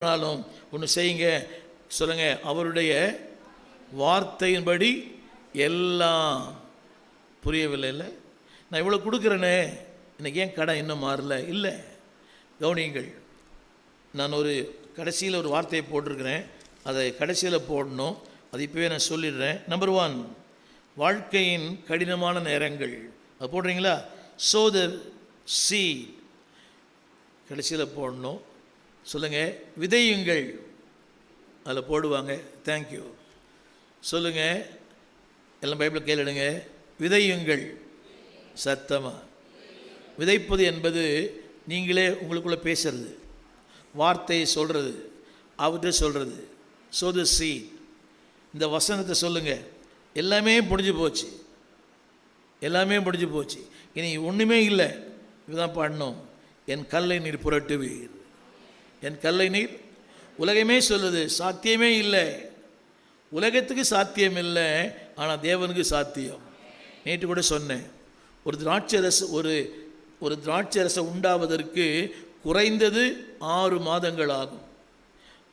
ஆனாலும் ஒன்று செய்யுங்க சொல்லுங்க. அவருடைய வார்த்தையின்படி எல்லாம் புரியவில்லை இல்லை? நான் இவ்வளோ கொடுக்குறேனே இன்றைக்கி ஏன் கடை இன்னும் மாறல? இல்லை. கவனியுங்கள் நான் ஒரு கடைசியில் ஒரு வார்த்தையை போட்டிருக்கிறேன். அதை கடைசியில் போடணும். அது இப்போவே நான் சொல்லிடுறேன். நம்பர் ஒன் வாழ்க்கையின் கடினமான நேரங்கள். அது போடுறீங்களா? சோதர் சி கடைசியில் போடணும். சொல்லுங்கள் விதையுங்கள். அதில் போடுவாங்க தேங்க்யூ சொல்லுங்கள் எல்லாம் பைபிள் கேளுடுங்க விதையுங்கள். சத்தமாக விதைப்பது என்பது நீங்களே உங்களுக்குள்ளே பேசுறது. வார்த்தையை சொல்கிறது அவர்கிட்ட சொல்கிறது சொது சி இந்த வசனத்தை சொல்லுங்கள் எல்லாமே முடிஞ்சு போச்சு. எல்லாமே முடிஞ்சு போச்சு. இனி ஒன்றுமே இல்லை. இதுதான் பாடணும். என் கல்லை நீர் புரட்டுவீர். என் கல்லை நீர். உலகமே சொல்லுது சாத்தியமே இல்லை. உலகத்துக்கு சாத்தியம் இல்லை ஆனால் தேவனுக்கு சாத்தியம். நேற்று கூட சொன்னேன் ஒரு திராட்சரசு ஒரு ஒரு திராட்சரசை உண்டாவதற்கு குறைந்தது ஆறு மாதங்கள் ஆகும்.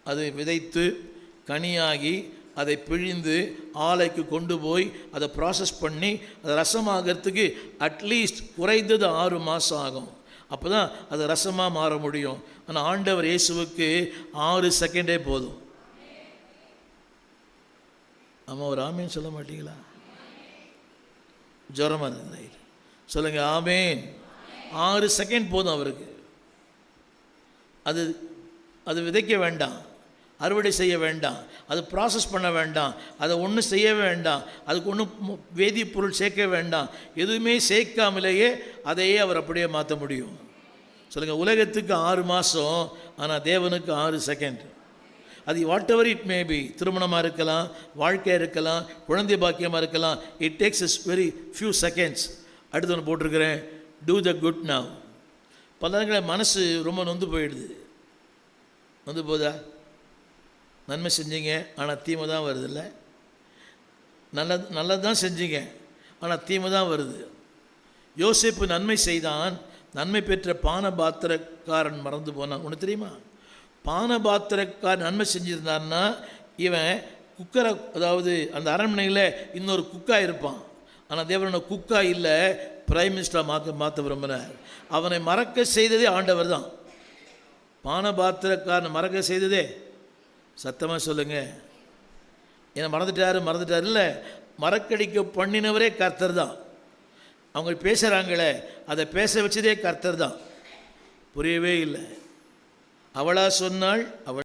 அது விதைத்து கனியாகி அதை பிழிந்து ஆலைக்கு கொண்டு போய் அதை ப்ராசஸ் பண்ணி அதை ரசமாகறதுக்கு அட்லீஸ்ட் குறைந்தது ஆறு மாதம் ஆகும். அப்போ தான் அது ரசமாக மாற முடியும். ஆனால் ஆண்டவர் இயேசுவுக்கு ஆறு செகண்டே போதும். ஆமாம் ஒரு ஆமேன் சொல்ல மாட்டீங்களா? ஜுரமாக இருந்தது சொல்லுங்க ஆமேன். ஆறு செகண்ட் போதும் அவருக்கு. அது அது விதைக்க வேண்டாம். அறுவடை செய்ய வேண்டாம். அது ப்ராசஸ் பண்ண வேண்டாம். அதை ஒன்றும் செய்ய வேண்டாம். அதுக்கு ஒன்றும் வேதிப்பொருள் சேர்க்க வேண்டாம். எதுவுமே சேர்க்காமலேயே அதையே அவர் அப்படியே மாற்ற முடியும். சொல்லுங்கள் உலகத்துக்கு ஆறு மாதம் ஆனால் தேவனுக்கு ஆறு செகண்ட் அது whatever it may be திருமணமாக இருக்கலாம் வாழ்க்கையாக இருக்கலாம் குழந்தை பாக்கியமாக இருக்கலாம். It takes is very few seconds அடுத்து ஒன்று போட்டிருக்கிறேன். டூ த குட் நவ் பல நேரங்களில் மனசு ரொம்ப நொந்து போயிடுது. நொந்து போதா? நன்மை செஞ்சீங்க ஆனால் தீமை தான் வருதுல்ல? நல்லது நல்லது தான் செஞ்சீங்க ஆனால் தீமை தான் வருது. யோசிப்பு நன்மை செய்தான் நன்மை பெற்ற பானபாத்திரக்காரன் மறந்து போனான். ஒன்று தெரியுமா? பானபாத்திரக்காரன் நன்மை செஞ்சுருந்தான்னா இவன் குக்கரை அதாவது அந்த அரண்மனையில் இன்னொரு குக்கா இருப்பான். ஆனால் தேவனோட குக்கா இல்லை பிரைம் மினிஸ்டராக மாற்ற மாற்ற விரும்பினார் அவனை மறக்க செய்ததே ஆண்டவர் தான். பானபாத்திரக்காரனை மறக்க செய்ததே சத்தமாக சொல்லுங்க. என்னை மறந்துட்டாரு மறந்துட்டார். இல்லை மறக்கடிக்க பண்ணினவரே கர்த்தர் தான். அவங்க பேசுகிறாங்களே அதை பேச வச்சதே கர்த்தர் தான். புரியவே இல்லை. அவளா சொன்னாள் அவள்